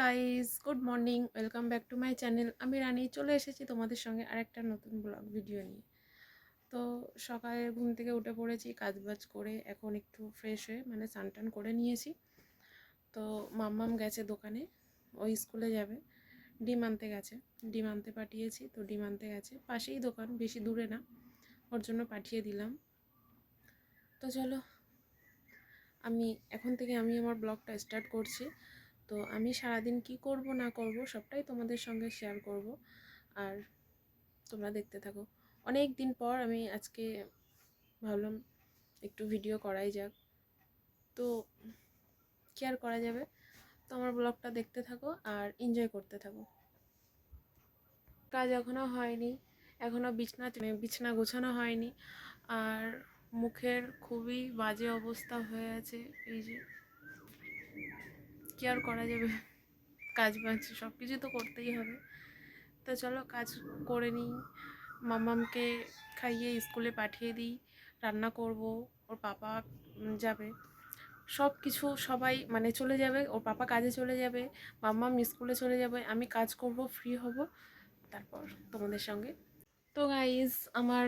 Guys good morning welcome back to my channel আমি রানী, চলে এসেছি তোমাদের সঙ্গে আরেকটা নতুন ব্লগ ভিডিও নিয়ে। তো সকালে ঘুম থেকে উঠে পড়েছি কাজ বাজ করে এখন একটু ফ্রেশ হয়ে মানে স্নান টান করে নিয়েছি। তো মাম্মাম গেছে দোকানে, ওই স্কুলে যাবে। ডিম আনতে গেছে, ডিম আনতে পাঠিয়েছি, তো ডিম আনতে গেছে। পাশেই দোকান, বেশি দূরে না, ওর জন্য পাঠিয়ে দিলাম। তো চলো, আমি এখন থেকে আমি আমার ব্লগটা স্টার্ট করছি। তো আমি সারাদিন কি করব, না করব, সবটাই তোমাদের সঙ্গে শেয়ার করব। আর তোমরা দেখতে থাকো। অনেক দিন পর আমি আজকে ভাবলাম একটু ভিডিও করাই যাক। তো কি আর করা যাবে? তো আমার ব্লগটা দেখতে থাকো আর এনজয় করতে থাকো। কাজ এখনও হয়নি এখনও বিছনা বিছনা গোছানো হয়নি। আর মুখের খুবই বাজে অবস্থা হয়ে আছে, এই যে কি আর করা যাবে? কাজ বাজ সব কিছু তো করতেই হবে। তো চলো কাজ করে নিই। মামামকে খাইয়ে স্কুলে পাঠিয়ে দিই। রান্না করব, ওর পাপা যাবে। সব কিছু সবাই মানে চলে যাবে, ওর পাপা কাজে চলে যাবে মাম্মাম স্কুলে চলে যাবে, আমি কাজ করব ফ্রি হব। তারপর তোমাদের সঙ্গে। তো গাইজ আমার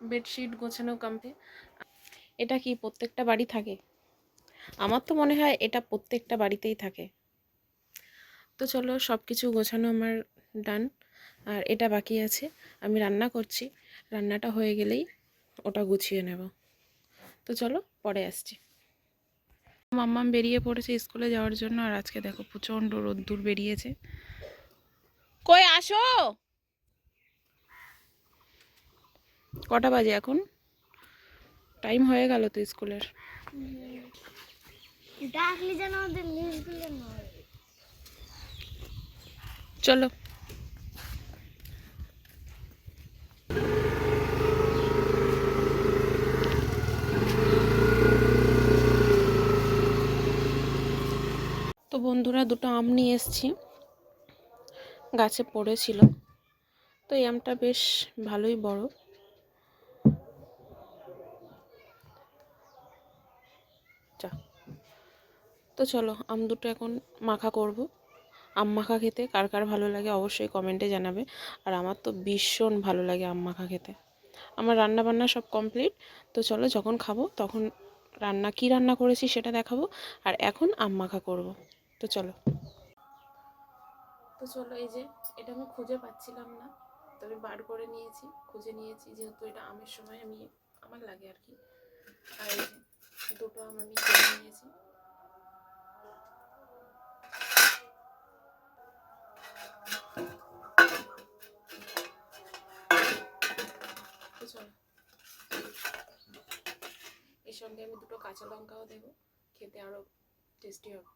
বেডশিট গোছানো কমপ্লিট এটা কি, প্রত্যেকটা বাড়ি থাকে? আমার তো মনে হয় এটা প্রত্যেকটা বাড়িতেই থাকে। তো চলো সব কিছু গোছানো আমার ডান। আর এটা বাকি আছে। আমি রান্না করছি। রান্নাটা হয়ে গেলেই ওটা গুছিয়ে নেব। তো চলো পরে আসছি। মাম্মাম বেরিয়ে পড়েছে স্কুলে যাওয়ার জন্য। আর আজকে দেখো প্রচণ্ড রোদ্দুর বেরিয়েছে। কই আসো? কটা বাজে এখন? টাইম হয়ে গেল তো স্কুলের। চলো। তো বন্ধুরা, দুটো আম নিয়ে এসেছি। গাছে পড়েছিল। তো এই আমটা বেশ ভালোই বড়। যা। তো চলো, আম দুটো এখন মাখা করব। আম মাখা খেতে কার কার ভালো লাগে অবশ্যই কমেন্টে জানাবে। আর আমার তো ভীষণ ভালো লাগে আম মাখা খেতে। আমার রান্না বান্না সব কমপ্লিট তো চলো, যখন খাব তখন রান্না, কি রান্না করেছি সেটা দেখাবো। আর এখন আম মাখা করব। তো চলো। তো চলো, এই যে এটা আমি খুঁজে পাচ্ছিলাম না। তবে বার করে নিয়েছি, খুঁজে নিয়েছি যেহেতু এটা আমের সময় আমি, আমার লাগে আর কি। আর দুটো আম আমি নিয়েছি। এর সঙ্গে আমি দুটো কাঁচা লঙ্কাও দেবো খেতে আরও টেস্টি হবে।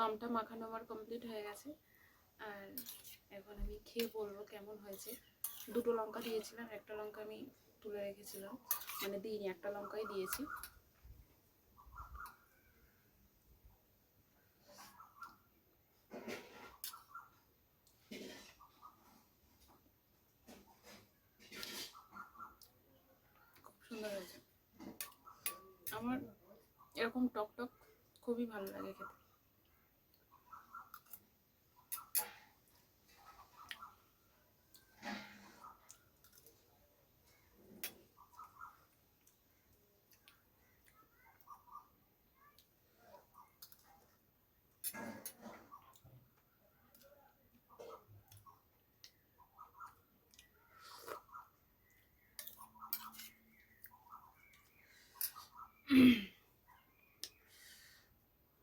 তো আমটা মাখানো আমার কমপ্লিট হয়ে গেছে। আর এখন আমি খেয়ে বলব কেমন হয়েছে। দুটো লঙ্কা দিয়েছিলাম, একটা লঙ্কা আমি তুলে রেখেছিলাম। মানে দিইনি, একটা লঙ্কাই দিয়েছি। সুন্দর হয়েছে। আমার এরকম টক টক খুবই ভালো লাগে খেতে।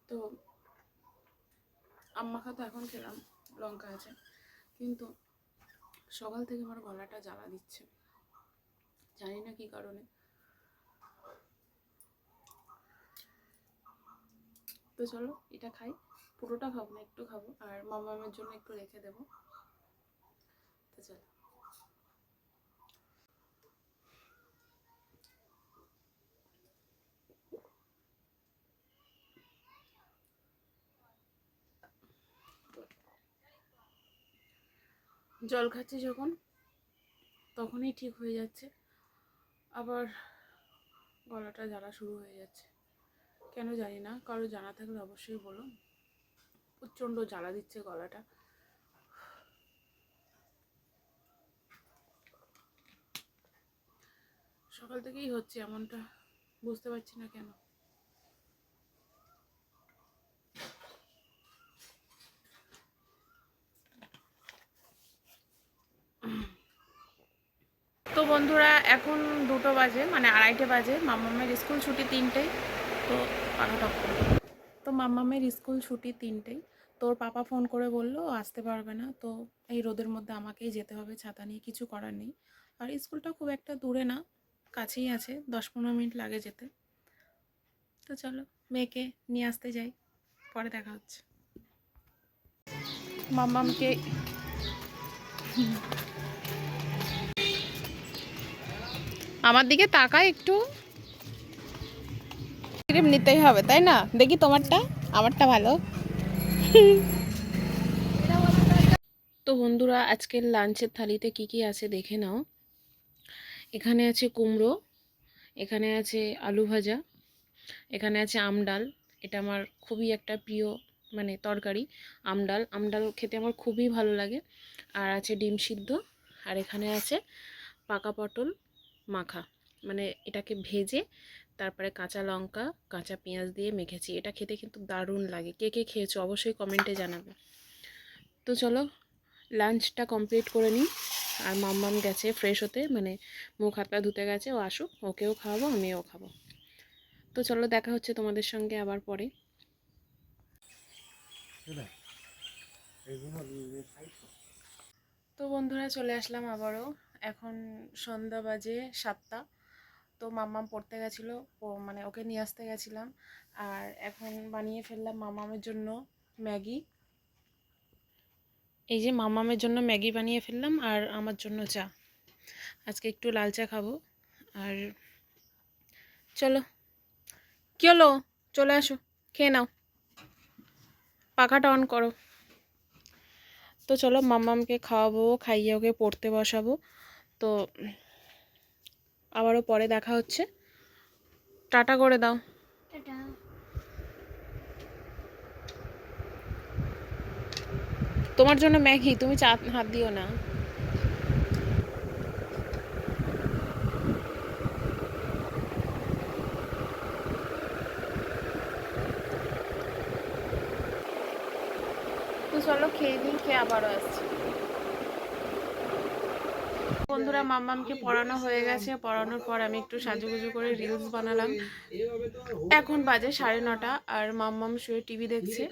তো আম মাখা তো এখন খেলাম, লঙ্কা আছে। কিন্তু সকাল থেকে আমার গলাটা জ্বালা দিচ্ছে। জানি না কি কারণে। তো চলো, এটা খাই। পুরোটা খাব না, একটু খাব। আর মামামের জন্য একটু রেখে দেবো। তো চলো। জল খাচ্ছি যখন, তখনই ঠিক হয়ে যাচ্ছে। আবার গলাটা জ্বালা শুরু হয়ে যাচ্ছে। কেন জানি না, কারও জানা থাকলে অবশ্যই বলো প্রচণ্ড জ্বালা দিচ্ছে গলাটা। সকাল থেকেই হচ্ছে এমনটা, বুঝতে পারছি না কেন। বন্ধুরা, এখন দুটো বাজে মানে আড়াইটে বাজে। মামামের স্কুল ছুটি তিনটেই তো পাখাটা তো মামামের স্কুল ছুটি তিনটেই তোর পাপা ফোন করে বলল আসতে পারবে না, তো এই রোদের মধ্যে আমাকেই যেতে হবে, ছাতা নিয়ে কিছু করার নেই। আর স্কুলটা খুব একটা দূরে না, কাছেই আছে দশ পনেরো মিনিট লাগে যেতে। তো চলো, মেয়েকে নিয়ে আসতে যাই, পরে দেখা হচ্ছে। মামামকে আমার দিকে তাকা একটু। নিতেই হবে, তাই না? দেখি তোমারটা, আমারটা ভালো। তো বন্ধুরা, আজকের লাঞ্চের থালিতে কি কি আছে দেখে নাও। এখানে আছে কুমড়ো, এখানে আছে আলু ভাজা, এখানে আছে আমডাল এটা আমার খুবই একটা প্রিয় মানে তরকারি আমডাল আমডাল খেতে আমার খুবই ভালো লাগে। আর আছে ডিম সিদ্ধ, আর এখানে আছে পাকা পটল। মাখা। মানে এটাকে ভেজে তারপরে কাঁচা লঙ্কা কাঁচা পেঁয়াজ দিয়ে মেখেছি। এটা খেতে কিন্তু দারুণ লাগে। কে কে খেয়েছো অবশ্যই কমেন্টে জানাবে। তো চলো লাঞ্চটা কমপ্লিট করে নিই। আর মাম্মাম গেছে ফ্রেশ হতে মানে মুখ হাত পা ধুতে গেছে ও আসুক ওকেও খাওয়াবো আমিও খাব। তো চলো দেখা হচ্ছে তোমাদের সঙ্গে আবার পরে। তো বন্ধুরা চলে আসলাম আবারও। এখন সন্ধ্যা বাজে সাতটা। তো মাম্মাম পড়তে গেছিল মানে ওকে নিয়ে আসতে গেছিলাম। আর এখন বানিয়ে ফেললাম মামামের জন্য ম্যাগি। এই যে মামামের জন্য ম্যাগি বানিয়ে ফেললাম আর আমার জন্য চা। আজকে একটু লাল চা খাব। আর চলো। কী হলো? চলে আসো, খেয়ে নাও। পাখাটা অন করো। তো চলো মাম্মামকে খাওয়াবো, খাইয়ে ওকে পড়তে বসাবো। তো আবারও পরে দেখা হচ্ছে। টাটা করে দাও। তোমার জন্য ম্যাগি তুমি চা হাত দিও না। চলো খেয়ে নিই খেয়ে আবারও আসছি। বন্ধুরা মাম্মামকে পড়ানো হয়ে গেছে পড়ানোর পর আমি একটু সাজুগুজু করে রিলস বানালাম এখন বাজে সাড়ে নটা আর মাম্মাম শুয়ে টিভি দেখছে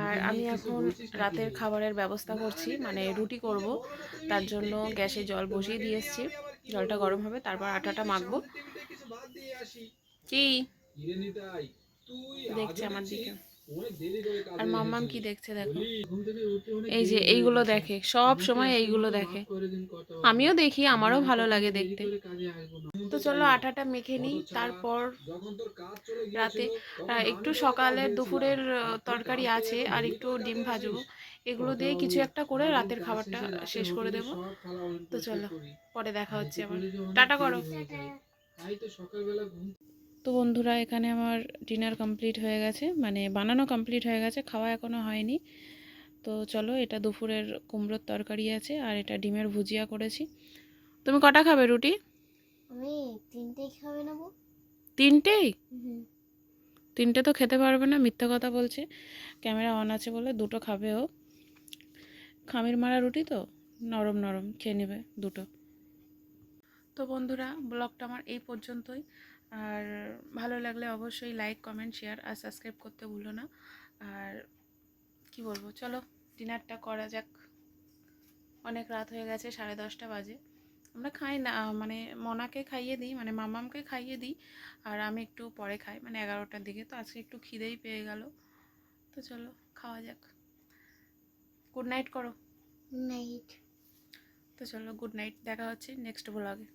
আর আমি এখন রাতের খাবারের ব্যবস্থা করছি মানে রুটি করব তার জন্য গ্যাসে জল বসিয়ে দিয়ে এসেছি জলটা গরম হবে তারপর আটাটা মাখবো কি দেখছে আমার দিকে আর মাম্মাম কি দেখছে দেখো? এই যে এইগুলো দেখে সব সময় এইগুলো দেখে। আমিও দেখি আমারও ভালো লাগে দেখতে। তো চলো আটাটা মেখে নিই তারপর রাতে একটু সকালের দুপুরের তরকারি আছে আর একটু ডিম ভাজবো। এগুলো দিয়ে কিছু একটা করে রাতের খাবারটা শেষ করে দেব। তো চলো পরে দেখা হচ্ছে আবার। টাটা করো। তো বন্ধুরা এখানে আমার ডিনার কমপ্লিট হয়ে গেছে। মানে বানানো কমপ্লিট হয়ে গেছে খাওয়া এখনও হয়নি। তো চলো এটা দুপুরের কুমড়োর তরকারি আছে আর এটা ডিমের ভুজিয়া করেছি। তুমি কটা খাবে রুটি? আমি তিনটেই খাবে নেব তিনটেই? তিনটে তো খেতে পারবে না মিথ্যা কথা বলছে। ক্যামেরা অন আছে বলে দুটো খাবে ও। খামির মারা রুটি তো? নরম নরম খেয়ে নেবে দুটো। তো বন্ধুরা ব্লগটা আমার এই পর্যন্তই। আর ভালো লাগলে অবশ্যই লাইক কমেন্ট শেয়ার আর সাবস্ক্রাইব করতে ভুলো না। আর কি বলব চলো ডিনারটা করা যাক। অনেক রাত হয়ে গেছে সাড়ে দশটা বাজে। আমরা খাই না মানে মনাকে খাইয়ে দিই মানে মামামকে খাইয়ে দিই আর আমি একটু পরে খাই মানে এগারোটার দিকে। তো আজকে একটু খিদেই পেয়ে গেল। তো চলো খাওয়া যাক। গুড নাইট করো। নাইট তো চলো গুড নাইট দেখা হচ্ছে নেক্সট ব্লগে